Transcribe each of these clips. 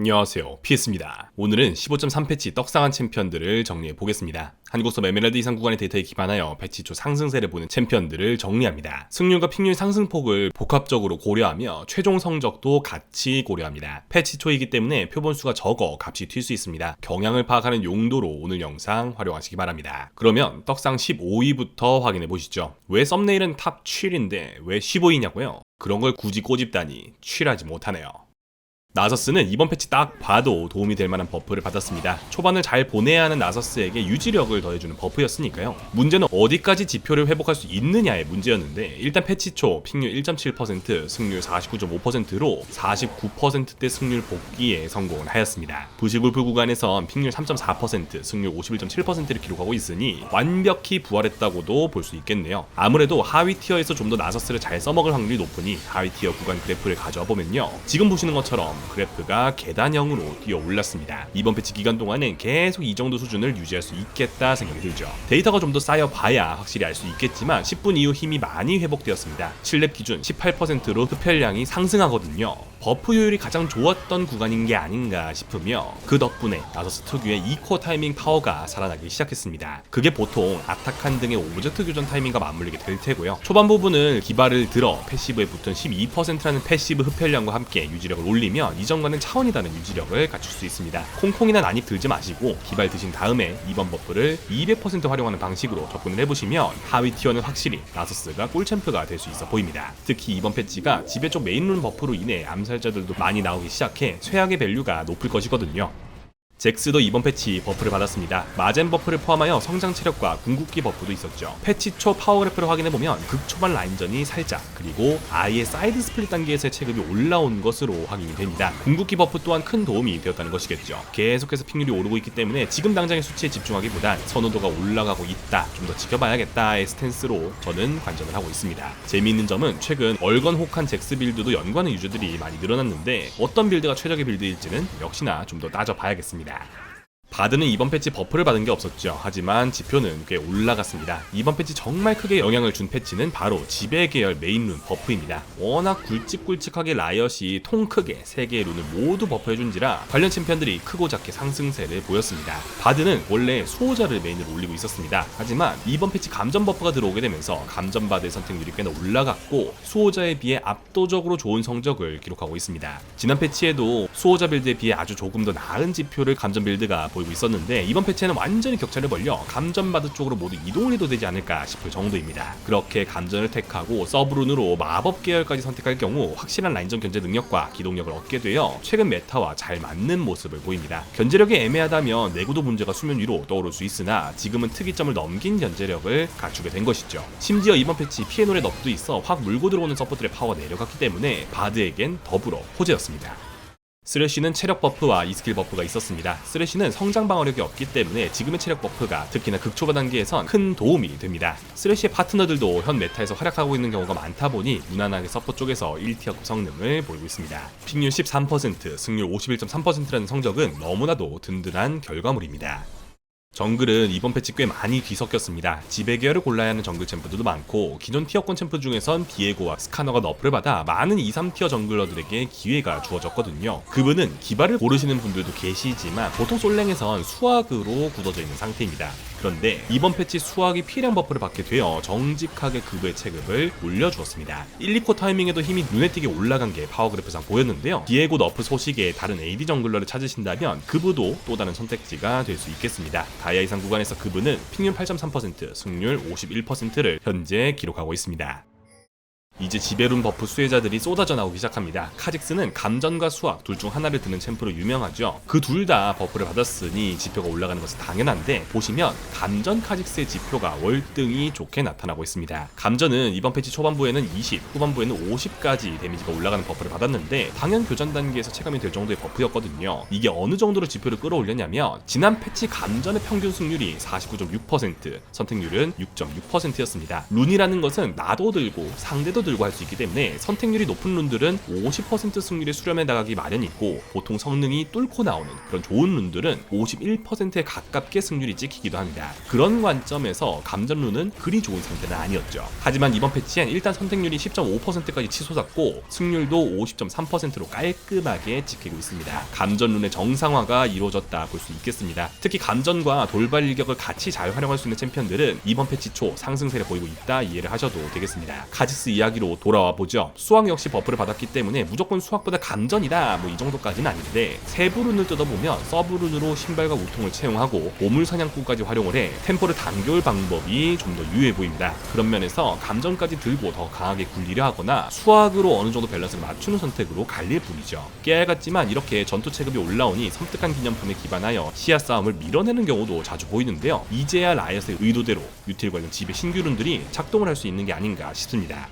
안녕하세요. 피에스입니다. 오늘은 15.3 패치 떡상한 챔피언들을 정리해 보겠습니다. 한국서 에메랄드 이상 구간의 데이터에 기반하여 패치 초 상승세를 보는 챔피언들을 정리합니다. 승률과 픽률 상승폭을 복합적으로 고려하며 최종 성적도 같이 고려합니다. 패치 초이기 때문에 표본수가 적어 값이 튈 수 있습니다. 경향을 파악하는 용도로 오늘 영상 활용하시기 바랍니다. 그러면 떡상 15위부터 확인해 보시죠. 왜 썸네일은 탑 7인데 왜 15위냐고요? 그런 걸 굳이 꼬집다니 취하지 못하네요. 나서스는 이번 패치 딱 봐도 도움이 될 만한 버프를 받았습니다. 초반을 잘 보내야 하는 나서스에게 유지력을 더해주는 버프였으니까요. 문제는 어디까지 지표를 회복할 수 있느냐의 문제였는데 일단 패치 초 픽률 1.7%, 승률 49.5%로 49%대 승률 복귀에 성공을 하였습니다. 부시불프 구간에선 픽률 3.4%, 승률 51.7%를 기록하고 있으니 완벽히 부활했다고도 볼 수 있겠네요. 아무래도 하위 티어에서 좀 더 나서스를 잘 써먹을 확률이 높으니 하위 티어 구간 그래프를 가져와 보면요. 지금 보시는 것처럼 그래프가 계단형으로 뛰어 올랐습니다. 이번 패치 기간 동안은 계속 이 정도 수준을 유지할 수 있겠다 생각이 들죠. 데이터가 좀 더 쌓여봐야 확실히 알 수 있겠지만 10분 이후 힘이 많이 회복되었습니다. 7렙 기준 18%로 흡혈량이 상승하거든요. 버프 효율이 가장 좋았던 구간인 게 아닌가 싶으며 그 덕분에 나서스 특유의 2코어 타이밍 파워가 살아나기 시작했습니다. 그게 보통 아타칸 등의 오브젝트 교전 타이밍과 맞물리게 될 테고요. 초반 부분을 기발을 들어 패시브에 붙은 12%라는 패시브 흡혈량과 함께 유지력을 올리면 이전과는 차원이 다른 유지력을 갖출 수 있습니다. 콩콩이나 난입 들지 마시고 기발 드신 다음에 이번 버프를 200% 활용하는 방식으로 접근을 해보시면 하위 티어는 확실히 나서스가 꿀챔프가 될 수 있어 보입니다. 특히 이번 패치가 지배 쪽 메인룬 버프로 인해 암살 자들도 많이 나오기 시작해 최악의 밸류가 높을 것이거든요. 잭스도 이번 패치 버프를 받았습니다. 마젠 버프를 포함하여 성장 체력과 궁극기 버프도 있었죠. 패치 초 파워 그래프를 확인해보면 극초반 라인전이 살짝 그리고 아예 사이드 스플릿 단계에서의 체급이 올라온 것으로 확인이 됩니다. 궁극기 버프 또한 큰 도움이 되었다는 것이겠죠. 계속해서 픽률이 오르고 있기 때문에 지금 당장의 수치에 집중하기보단 선호도가 올라가고 있다. 좀 더 지켜봐야겠다의 스탠스로 저는 관전을 하고 있습니다. 재미있는 점은 최근 얼건 혹한 잭스 빌드도 연관의 유저들이 많이 늘어났는데 어떤 빌드가 최적의 빌드일지는 역시나 좀 더 따져봐야겠습니다. that. 바드는 이번 패치 버프를 받은 게 없었죠. 하지만 지표는 꽤 올라갔습니다. 이번 패치 정말 크게 영향을 준 패치는 바로 지배 계열 메인 룬 버프입니다. 워낙 굵직굵직하게 라이엇이 통 크게 3개의 룬을 모두 버프해준지라 관련 챔피언들이 크고 작게 상승세를 보였습니다. 바드는 원래 수호자를 메인으로 올리고 있었습니다. 하지만 이번 패치 감전 버프가 들어오게 되면서 감전 바드의 선택률이 꽤나 올라갔고 수호자에 비해 압도적으로 좋은 성적을 기록하고 있습니다. 지난 패치에도 수호자 빌드에 비해 아주 조금 더 나은 지표를 감전 빌드가 보 이고 있었는데 이번 패치에는 완전히 격차를 벌려 감전바드 쪽으로 모두 이동을 해도 되지 않을까 싶을 정도입니다. 그렇게 감전을 택하고 서브룬으로 마법 계열까지 선택할 경우 확실한 라인전 견제 능력과 기동력을 얻게 되어 최근 메타와 잘 맞는 모습을 보입니다. 견제력이 애매하다면 내구도 문제가 수면 위로 떠오를 수 있으나 지금은 특이점을 넘긴 견제력을 갖추게 된 것이죠. 심지어 이번 패치 노래 넙도 있어 확 물고 들어오는 서포트의 파워가 내려갔기 때문에 바드에겐 더불어 호재였습니다. 쓰레쉬는 체력 버프와 이스킬 버프가 있었습니다. 쓰레쉬는 성장 방어력이 없기 때문에 지금의 체력 버프가 특히나 극초반 단계에선 큰 도움이 됩니다. 쓰레쉬의 파트너들도 현 메타에서 활약하고 있는 경우가 많다 보니 무난하게 서포 쪽에서 1티어급 성능을 보이고 있습니다. 픽률 13%, 승률 51.3%라는 성적은 너무나도 든든한 결과물입니다. 정글은 이번 패치 꽤 많이 뒤섞였습니다. 지배 계열을 골라야 하는 정글 챔프들도 많고 기존 티어권 챔프 중에선 디에고와 스카너가 너프를 받아 많은 2, 3티어 정글러들에게 기회가 주어졌거든요. 그분은 기발을 고르시는 분들도 계시지만 보통 솔랭에선 수학으로 굳어져 있는 상태입니다. 그런데 이번 패치 수학이 피량 버프를 받게 되어 정직하게 그부의 체급을 올려주었습니다. 1, 2코 타이밍에도 힘이 눈에 띄게 올라간 게 파워그래프상 보였는데요. 디에고 너프 소식에 다른 AD 정글러를 찾으신다면 그부도 또 다른 선택지가 될 수 있겠습니다. 다이아 이상 구간에서 그분은 픽률 8.3%, 승률 51%를 현재 기록하고 있습니다. 이제 지배룬 버프 수혜자들이 쏟아져 나오기 시작합니다. 카직스는 감전과 수학 둘 중 하나를 드는 챔프로 유명하죠. 그 둘 다 버프를 받았으니 지표가 올라가는 것은 당연한데 보시면 감전 카직스의 지표가 월등히 좋게 나타나고 있습니다. 감전은 이번 패치 초반부에는 20, 후반부에는 50까지 데미지가 올라가는 버프를 받았는데 당연 교전 단계에서 체감이 될 정도의 버프였거든요. 이게 어느 정도로 지표를 끌어올렸냐면 지난 패치 감전의 평균 승률이 49.6%, 선택률은 6.6%였습니다. 룬이라는 것은 나도 들고 상대도 들고 들고 할 수 있기 때문에 선택률이 높은 룬들은 50% 승률의 수렴에 나가기 마련이고 보통 성능이 뚫고 나오는 그런 좋은 룬들은 51%에 가깝게 승률이 찍히기도 합니다. 그런 관점에서 감전 룬은 그리 좋은 상태는 아니었죠. 하지만 이번 패치엔 일단 선택률이 10.5%까지 치솟았고 승률도 50.3%로 깔끔하게 지키고 있습니다. 감전 룬의 정상화가 이루어졌다 볼 수 있겠습니다. 특히 감전과 돌발 일격을 같이 잘 활용할 수 있는 챔피언들은 이번 패치 초 상승세를 보이고 있다 이해를 하셔도 되겠습니다. 카지스 이야기 로 돌아와 보죠. 수학 역시 버프를 받았기 때문에 무조건 수학보다 감전이다 뭐 이 정도까지는 아닌데 세부룬을 뜯어보면 서브룬으로 신발과 우통을 채용하고 보물 사냥꾼까지 활용을 해 템포를 당겨올 방법이 좀 더 유효해 보입니다. 그런 면에서 감전까지 들고 더 강하게 굴리려 하거나 수학으로 어느 정도 밸런스를 맞추는 선택으로 갈릴 뿐이죠. 깨알 같지만 이렇게 전투 체급이 올라오니 섬뜩한 기념품에 기반하여 시야 싸움을 밀어내는 경우도 자주 보이는데요. 이제야 라이엇의 의도대로 유틸 관련 집의 신규룬들이 작동을 할 수 있는 게 아닌가 싶습니다.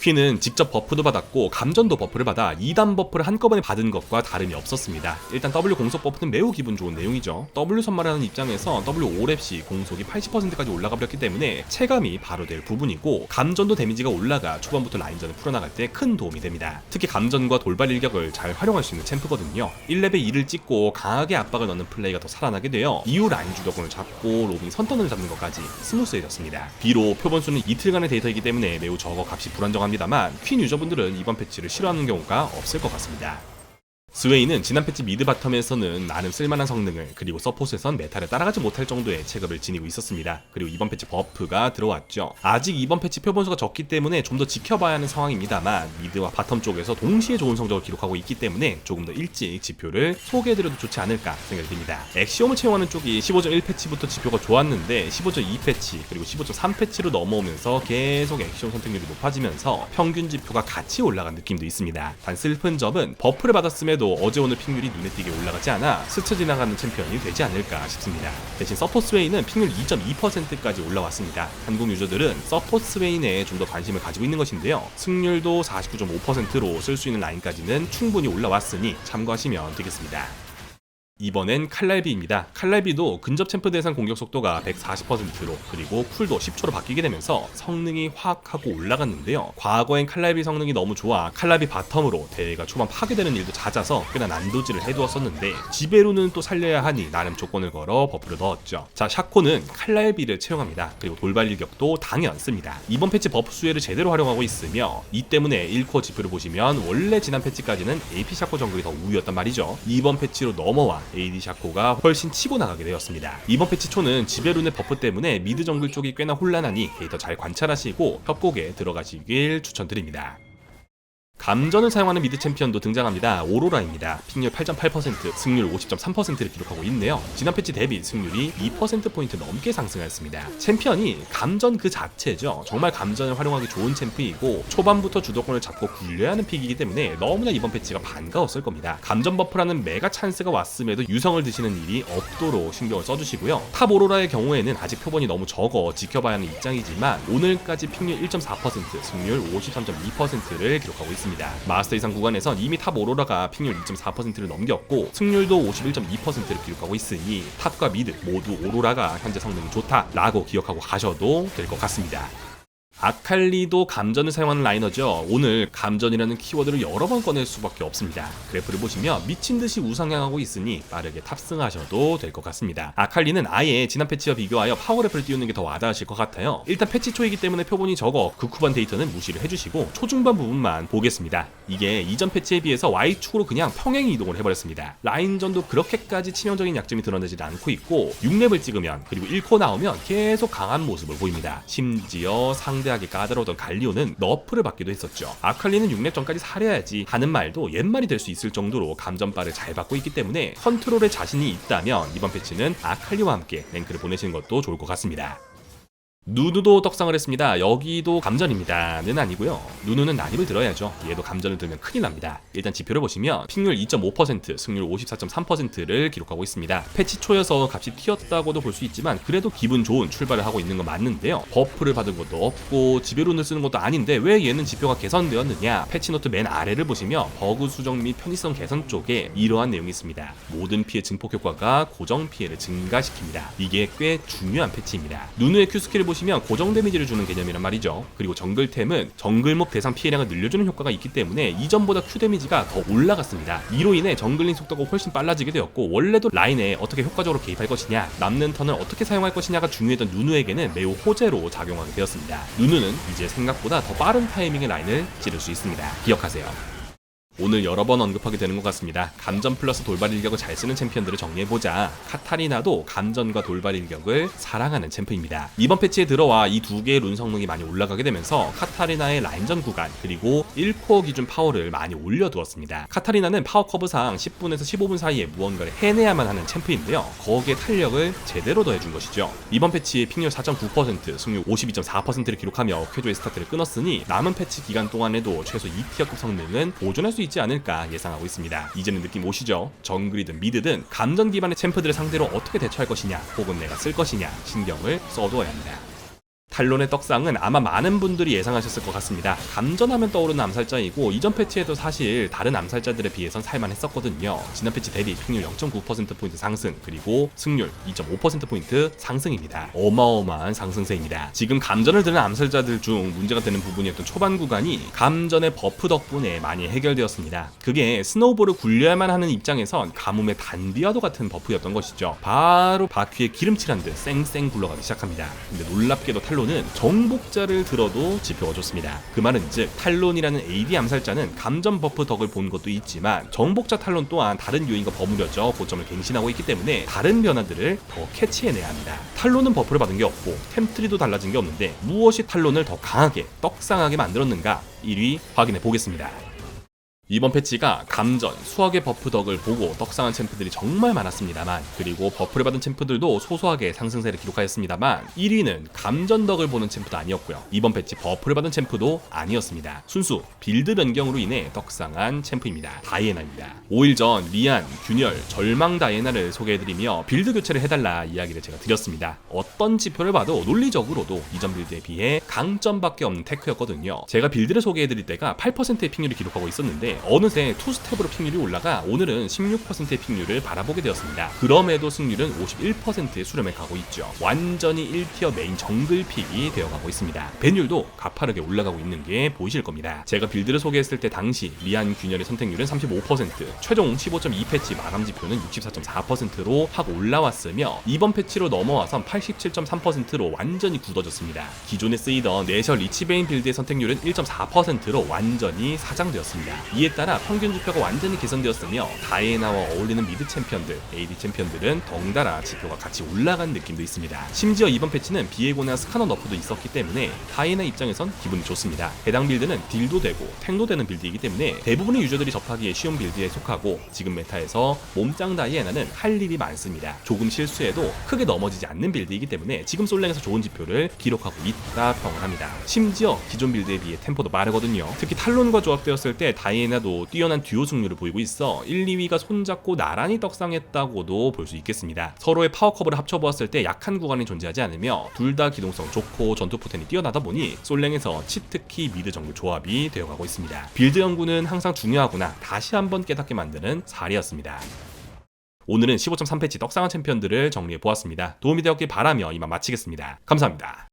퀸은 직접 버프도 받았고 감전도 버프를 받아 2단 버프를 한꺼번에 받은 것과 다름이 없었습니다. 일단 W 공속 버프는 매우 기분 좋은 내용이죠. W 선발하는 입장에서 W 5랩 시 공속이 80%까지 올라가 버렸기 때문에 체감이 바로 될 부분이고 감전도 데미지가 올라가 초반부터 라인전을 풀어나갈 때 큰 도움이 됩니다. 특히 감전과 돌발 일격을 잘 활용할 수 있는 챔프거든요. 1렙에 2를 찍고 강하게 압박을 넣는 플레이가 더 살아나게 되어 이후 라인 주도권을 잡고 로빙 선턴을 잡는 것까지 스무스해졌습니다. 비록 표본수는 이틀간의 데이터이기 때문에 매우 적어 값이 불안정 합니다만 퀸 유저분들은 이번 패치를 싫어하는 경우가 없을 것 같습니다. 스웨이는 지난 패치 미드 바텀에서는 나름 쓸만한 성능을 그리고 서폿에선 메타를 따라가지 못할 정도의 체급을 지니고 있었습니다. 그리고 이번 패치 버프가 들어왔죠. 아직 이번 패치 표본수가 적기 때문에 좀 더 지켜봐야 하는 상황입니다만 미드와 바텀 쪽에서 동시에 좋은 성적을 기록하고 있기 때문에 조금 더 일찍 지표를 소개해드려도 좋지 않을까 생각이 듭니다. 엑시움을 채용하는 쪽이 15.1 패치부터 지표가 좋았는데 15.2 패치 그리고 15.3 패치로 넘어오면서 계속 엑시움 선택률이 높아지면서 평균 지표가 같이 올라간 느낌도 있습니다. 단 슬픈 점은 버프를 받았음에 도 어제 오늘 픽률이 눈에 띄게 올라가지 않아 스쳐 지나가는 챔피언이 되지 않을까 싶습니다. 대신 서포 스웨이는 픽률 2.2%까지 올라왔습니다. 한국 유저들은 서포 스웨인에 좀 더 관심을 가지고 있는 것인데요. 승률도 49.5%로 쓸 수 있는 라인까지는 충분히 올라왔으니 참고하시면 되겠습니다. 이번엔 칼날비입니다. 칼날비도 근접 챔프 대상 공격 속도가 140%로 그리고 쿨도 10초로 바뀌게 되면서 성능이 확 하고 올라갔는데요. 과거엔 칼날비 성능이 너무 좋아 칼날비 바텀으로 대회가 초반 파괴되는 일도 잦아서 꽤나 난도질을 해두었었는데 지배로는 또 살려야 하니 나름 조건을 걸어 버프를 넣었죠. 자 샤코는 칼날비를 채용합니다. 그리고 돌발 일격도 당연 씁니다. 이번 패치 버프 수혜를 제대로 활용하고 있으며 이 때문에 1코어 지표를 보시면 원래 지난 패치까지는 AP 샤코 정글이 더 우위였단 말이죠. 이번 패치로 넘어와 AD 샤코가 훨씬 치고 나가게 되었습니다. 이번 패치 초는 지배룬의 버프 때문에 미드 정글 쪽이 꽤나 혼란하니 데이터 잘 관찰하시고 협곡에 들어가시길 추천드립니다. 감전을 사용하는 미드 챔피언도 등장합니다. 오로라입니다. 픽률 8.8%, 승률 50.3%를 기록하고 있네요. 지난 패치 대비 승률이 2%포인트 넘게 상승하였습니다. 챔피언이 감전 그 자체죠. 정말 감전을 활용하기 좋은 챔프이고 초반부터 주도권을 잡고 굴려야 하는 픽이기 때문에 너무나 이번 패치가 반가웠을 겁니다. 감전 버프라는 메가 찬스가 왔음에도 유성을 드시는 일이 없도록 신경을 써주시고요. 탑 오로라의 경우에는 아직 표본이 너무 적어 지켜봐야 하는 입장이지만 오늘까지 픽률 1.4%, 승률 53.2%를 기록하고 있습니다. 마스터 이상 구간에선 이미 탑 오로라가 픽률 2.4%를 넘겼고 승률도 51.2%를 기록하고 있으니 탑과 미드 모두 오로라가 현재 성능이 좋다라고 기억하고 가셔도 될 것 같습니다. 아칼리도 감전을 사용하는 라이너죠. 오늘 감전이라는 키워드를 여러 번 꺼낼 수밖에 없습니다. 그래프를 보시면 미친 듯이 우상향하고 있으니 빠르게 탑승하셔도 될 것 같습니다. 아칼리는 아예 지난 패치와 비교하여 파워랩을 띄우는 게 더 와닿으실 것 같아요. 일단 패치 초이기 때문에 표본이 적어 극후반 데이터는 무시를 해주시고 초중반 부분만 보겠습니다. 이게 이전 패치에 비해서 Y축으로 그냥 평행 이동을 해버렸습니다. 라인전도 그렇게까지 치명적인 약점이 드러나지 않고 있고 6렙을 찍으면 그리고 1코 나오면 계속 강한 모습을 보입니다. 심지어 상대 하게 까다로웠던 갈리오는 너프를 받기도 했었죠. 아칼리는 6렙 전까지 살려야지 하는 말도 옛말이 될 수 있을 정도로 감전바를 잘 받고 있기 때문에 컨트롤에 자신이 있다면 이번 패치는 아칼리와 함께 랭크를 보내시는 것도 좋을 것 같습니다. 누누도 떡상을 했습니다. 여기도 감전입니다.는 아니고요. 누누는 난입을 들어야죠. 얘도 감전을 들면 큰일 납니다. 일단 지표를 보시면 픽률 2.5%, 승률 54.3%를 기록하고 있습니다. 패치 초여서 값이 튀었다고도 볼 수 있지만 그래도 기분 좋은 출발을 하고 있는 건 맞는데요. 버프를 받은 것도 없고 지배론을 쓰는 것도 아닌데 왜 얘는 지표가 개선되었느냐? 패치노트 맨 아래를 보시면 버그 수정 및 편의성 개선 쪽에 이러한 내용이 있습니다. 모든 피해 증폭 효과가 고정 피해를 증가시킵니다. 이게 꽤 중요한 패치입니다. 누누의 Q 스킬을 보시면 보시면 고정 데미지를 주는 개념이란 말이죠. 그리고 정글템은 정글몹 대상 피해량을 늘려주는 효과가 있기 때문에 이전보다 Q 데미지가 더 올라갔습니다. 이로 인해 정글링 속도가 훨씬 빨라지게 되었고 원래도 라인에 어떻게 효과적으로 개입할 것이냐, 남는 턴을 어떻게 사용할 것이냐가 중요했던 누누에게는 매우 호재로 작용하게 되었습니다. 누누는 이제 생각보다 더 빠른 타이밍의 라인을 찌를 수 있습니다. 기억하세요. 오늘 여러 번 언급하게 되는 것 같습니다. 감전 플러스 돌발 일격을 잘 쓰는 챔피언들을 정리해보자. 카타리나도 감전과 돌발 일격을 사랑하는 챔프입니다. 이번 패치에 들어와 이 두 개의 룬 성능이 많이 올라가게 되면서 카타리나의 라인전 구간 그리고 1코어 기준 파워를 많이 올려두었습니다. 카타리나는 파워 커브상 10분에서 15분 사이에 무언가를 해내야만 하는 챔프인데요. 거기에 탄력을 제대로 더해준 것이죠. 이번 패치에 픽률 4.9%, 승률 52.4%를 기록하며 쾌조의 스타트를 끊었으니 남은 패치 기간 동안에도 최소 2티어급 성능은 보존할 수 있지 않을까 예상하고 있습니다. 이제는 느낌 오시죠? 정글이든 미드든 감전 기반의 챔프들을 상대로 어떻게 대처할 것이냐 혹은 내가 쓸 것이냐 신경을 써두어야 합니다. 탈론의 떡상은 아마 많은 분들이 예상하셨을 것 같습니다. 감전하면 떠오르는 암살자이고 이전 패치에도 사실 다른 암살자들에 비해선 살만했었거든요. 지난 패치 대비 픽률 0.9%포인트 상승 그리고 승률 2.5%포인트 상승입니다. 어마어마한 상승세입니다. 지금 감전을 드는 암살자들 중 문제가 되는 부분이었던 초반 구간이 감전의 버프 덕분에 많이 해결되었습니다. 그게 스노우볼을 굴려야만 하는 입장에선 가뭄의 단비와도 같은 버프였던 것이죠. 바로 바퀴에 기름칠한 듯 쌩쌩 굴러가기 시작합니다. 근데 놀랍게도 탈 론은 정복자를 들어도 지표가 좋습니다. 그 말은 즉 탈론이라는 AD 암살자는 감전 버프 덕을 본 것도 있지만 정복자 탈론 또한 다른 요인과 버무려져 고점을 갱신하고 있기 때문에 다른 변화들을 더 캐치해내야 합니다. 탈론은 버프를 받은 게 없고 템트리도 달라진 게 없는데 무엇이 탈론을 더 강하게 떡상하게 만들었는가 1위 확인해 보겠습니다. 이번 패치가 감전, 수학의 버프 덕을 보고 떡상한 챔프들이 정말 많았습니다만 그리고 버프를 받은 챔프들도 소소하게 상승세를 기록하였습니다만 1위는 감전 덕을 보는 챔프도 아니었고요. 이번 패치 버프를 받은 챔프도 아니었습니다. 순수 빌드 변경으로 인해 떡상한 챔프입니다. 다이애나입니다. 5일 전 리안, 균열, 절망 다이애나를 소개해드리며 빌드 교체를 해달라 이야기를 제가 드렸습니다. 어떤 지표를 봐도 논리적으로도 이전 빌드에 비해 강점밖에 없는 테크였거든요. 제가 빌드를 소개해드릴 때가 8%의 픽률을 기록하고 있었는데 어느새 투스텝으로 픽률이 올라가 오늘은 16%의 픽률을 바라보게 되었습니다. 그럼에도 승률은 51%의 수렴에 가고 있죠. 완전히 1티어 메인 정글 픽이 되어가고 있습니다. 배율도 가파르게 올라가고 있는 게 보이실 겁니다. 제가 빌드를 소개했을 때 당시 리안 균열의 선택률은 35%, 최종 15.2 패치 마감 지표는 64.4%로 확 올라왔으며 이번 패치로 넘어와선 87.3%로 완전히 굳어졌습니다. 기존에 쓰이던 내셔 리치베인 빌드의 선택률은 1.4%로 완전히 사장되었습니다. 이에 따라 평균 지표가 완전히 개선되었으며 다이애나와 어울리는 미드 챔피언들, AD 챔피언들은 덩달아 지표가 같이 올라간 느낌도 있습니다. 심지어 이번 패치는 비에고나 스카너 너프도 있었기 때문에 다이애나 입장에선 기분이 좋습니다. 해당 빌드는 딜도 되고 탱도 되는 빌드이기 때문에 대부분의 유저들이 접하기에 쉬운 빌드에 속하고 지금 메타에서 몸짱 다이애나는 할 일이 많습니다. 조금 실수해도 크게 넘어지지 않는 빌드이기 때문에 지금 솔랭에서 좋은 지표를 기록하고 있다 평을 합니다. 심지어 기존 빌드에 비해 템포도 빠르거든요. 특히 탈론과 조합되었을 때 다이애나 다이애나도 뛰어난 듀오 승률을 보이고 있어 1, 2위가 손잡고 나란히 떡상했다고도 볼 수 있겠습니다. 서로의 파워컵을 합쳐보았을 때 약한 구간이 존재하지 않으며 둘 다 기동성 좋고 전투 포텐이 뛰어나다 보니 솔랭에서 치트키 미드 정글 조합이 되어가고 있습니다. 빌드 연구는 항상 중요하구나 다시 한번 깨닫게 만드는 사례였습니다. 오늘은 15.3패치 떡상한 챔피언들을 정리해 보았습니다. 도움이 되었길 바라며 이만 마치겠습니다. 감사합니다.